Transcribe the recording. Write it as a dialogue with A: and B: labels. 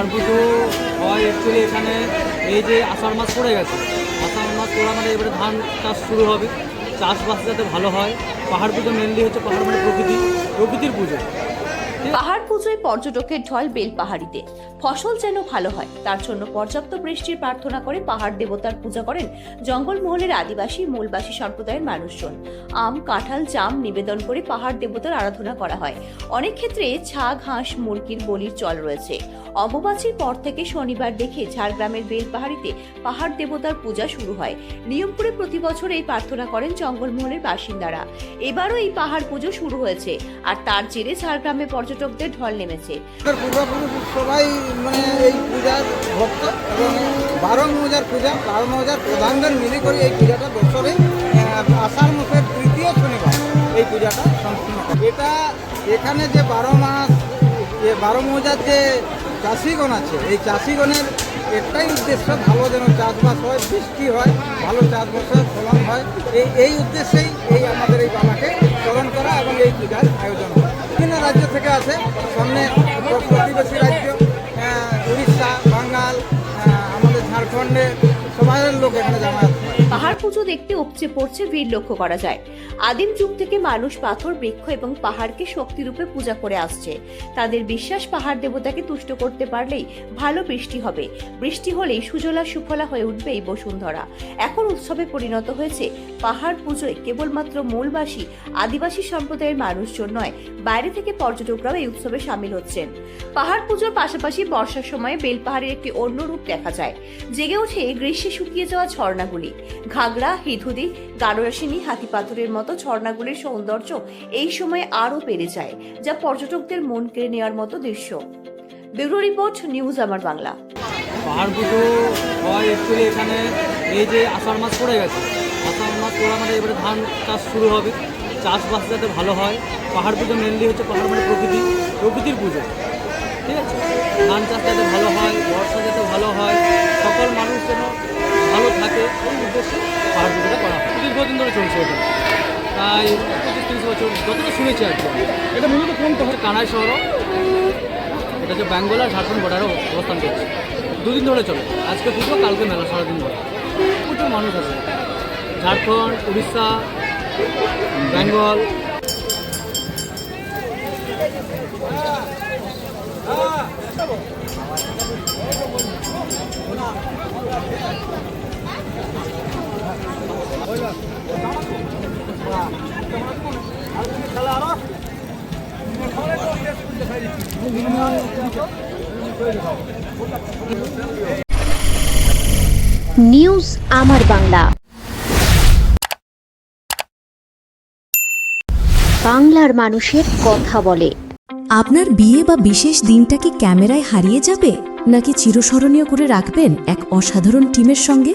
A: পাহাড় পুজো হয় অ্যাকচুয়ালি এখানে, এই যে আষাঢ় মাস পড়ে গেছে। আষাঢ় মাস পড়া মানে এবারে ধান চাষ শুরু হবে। চাষবাস যাতে ভালো হয়, পাহাড় পুজো মেনলি হচ্ছে পাহাড় মানে প্রকৃতি, প্রকৃতির পুজো।
B: পাহাড় পুজোয় পর্যটকের ঢল বেল পাহাড়িতে। ফসল যেন ভালো হয়, তার জন্য পর্যাপ্ত বৃষ্টির প্রার্থনা করে পাহাড় দেবতার পূজা করেন জঙ্গলমহলের আদিবাসী, মূলবাসী সম্প্রদায়ের মানুষজন। আম, কাঁঠাল, জাম নিবেদন করে পাহাড় দেবতার আরাধনা করা হয়। অনেক ক্ষেত্রে ছাগ, হাঁস, মুরগির বলির চল রয়েছে। অম্বুবাচীর পর থেকে শনিবার দেখে ঝাড়গ্রামের বেলপাহাড়িতে পাহাড় দেবতার পূজা শুরু হয়। নিয়ম করে প্রতি বছর এই প্রার্থনা করেন জঙ্গলমহলের বাসিন্দারা। এবারও এই পাহাড় পুজো শুরু হয়েছে। আর তার জেরে ঝাড়গ্রামে পর্যটকদের ঢল নেমেছে।
C: সবাই মানে এই পূজার ভক্ত এবং বারো মৌজার পূজা বারো মৌজার প্রধানদের মিলে করে এই পূজাটা বছরে আষাঢ় মাসের তৃতীয় শনিবার এই পূজাটা সম্পূর্ণ এটা এখানে যে বারো মাস, যে বারো মৌজার যে চাষিগণ আছে, এই চাষিগণের একটাই উদ্দেশ্য ভালো যেন চাষবাস হয়, বৃষ্টি হয়, ভালো চাষবাসের ফলন হয়। এই এই উদ্দেশ্যেই এই আমাদের এই বাবাকে স্মরণ করা এবং এই পূজার আয়োজন রাজ্য থেকে আসে। সামনে প্রতিবেশী রাজ্য উড়িষ্যা বাঙ্গাল আমাদের ঝাড়খণ্ডের সবাই লোক এখানে জানা
B: পাহাড় পুজো দেখতে উপচে পড়ছে ভিড় লক্ষ্য করা যায়। আদিম যুগ থেকে মানুষ পাথর, বৃক্ষ এবং পাহাড়কে শক্তিরূপে পূজা করে আসছে। তাদের বিশ্বাস পাহাড় দেবতাকে তুষ্ট করতে পারলেই ভালো বৃষ্টি হবে। বৃষ্টি হলেই সুজলা সুফলা হয়ে উঠবে এই বসুন্ধরা। এখন উৎসবে পরিণত হয়েছে পাহাড় পুজোয় কেবলমাত্র মূলবাসী, আদিবাসী সম্প্রদায়ের মানুষজন নয়, বাইরে থেকে পর্যটকরাও এই উৎসবে সামিল হচ্ছেন। পাহাড় পুজোর পাশাপাশি বর্ষার সময়ে বেলপাহাড়ের একটি অন্য রূপ দেখা যায়। জেগে ওঠে গ্রীষ্মে শুকিয়ে যাওয়া ঝর্ণাগুলি। ঘাগড়া, হিধুদি গাড়োয়াসিনী হাতিপাথরের মতো ঝর্ণাগুলির সৌন্দর্য এই সময় আরও বেড়ে যায়, যা পর্যটকদের মন কেড়ে নেওয়ার মতো দৃশ্য। ব্যুরো রিপোর্ট, নিউজ আমার বাংলা।
A: পাহাড় পুজো হয় এখানে, এই যে আষাঢ় মাস পড়ে গেছে। আষাঢ় মাস পড়া মানে এবারে ধান চাষ শুরু হবে। চাষবাস যাতে ভালো হয়, পাহাড় পুজো মেনলি হচ্ছে পাহাড় মানে প্রকৃতি, প্রকৃতির পুজো। ঠিক আছে? ধান চাষ যাতে ভালো হয়, বর্ষা যাতে ভালো হয়, সকল মানুষ যেন ভালো থাকে, এই উদ্দেশ্যে পাহাড় করা হয়। দীর্ঘদিন ধরে চলছে এটা। তাই পঁচিশ, তিরিশ বছর যতটা শুনেছি আর কি এটা মূলত কোন পাহাড়? কানাই শহর। এটা হচ্ছে বেঙ্গল আর ঝাড়খণ্ড বর্ডারে অবস্থান করছে। দুদিন ধরে চলে। আজকে পুজো, কালকে মেলা, সারাদিন ধরে। প্রচুর মানুষ আছে। ঝাড়খণ্ড, উড়িষ্যা, বেঙ্গল
D: নিউজ আমার বাংলা। বাংলার মানুষের কথা বলে।
E: আপনার বিয়ে বা বিশেষ দিনটা কি ক্যামেরায় হারিয়ে যাবে, নাকি চিরস্মরণীয় করে রাখবেন এক অসাধারণ টিমের সঙ্গে?